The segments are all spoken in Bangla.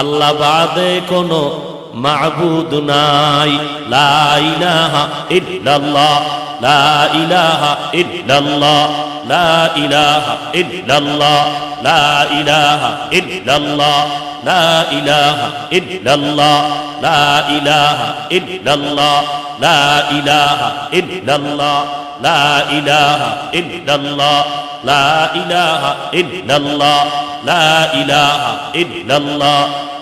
আল্লাহ বাদে কোনো মাহবুদ নাই লা ইলাহা ইল্লাল্লাহ লা ইলাহা ইল্লাল্লাহ লা ইলাহা ইল্লাল্লাহ লা ইলাহা ইল্লাল্লাহ লা ইলাহা ইল্লাল্লাহ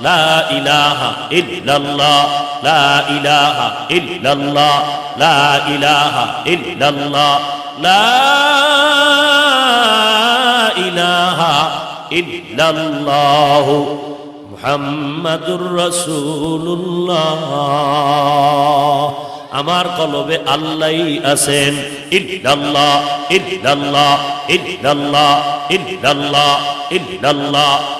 লা ইলাহা ইল্লাল্লাহ, লা ইলাহা ইল্লাল্লাহ, লা ইলাহা ইল্লাল্লাহ, লা ইলাহা ইল্লাল্লাহ, মুহাম্মাদুর রাসূলুল্লাহ। আমার কলবে আল্লাহই আছেন, ইল্লাল্লাহ ইল্লাল্লাহ ইল্লাল্লাহ ইল্লাল্লাহ ইল্লাল্লাহ।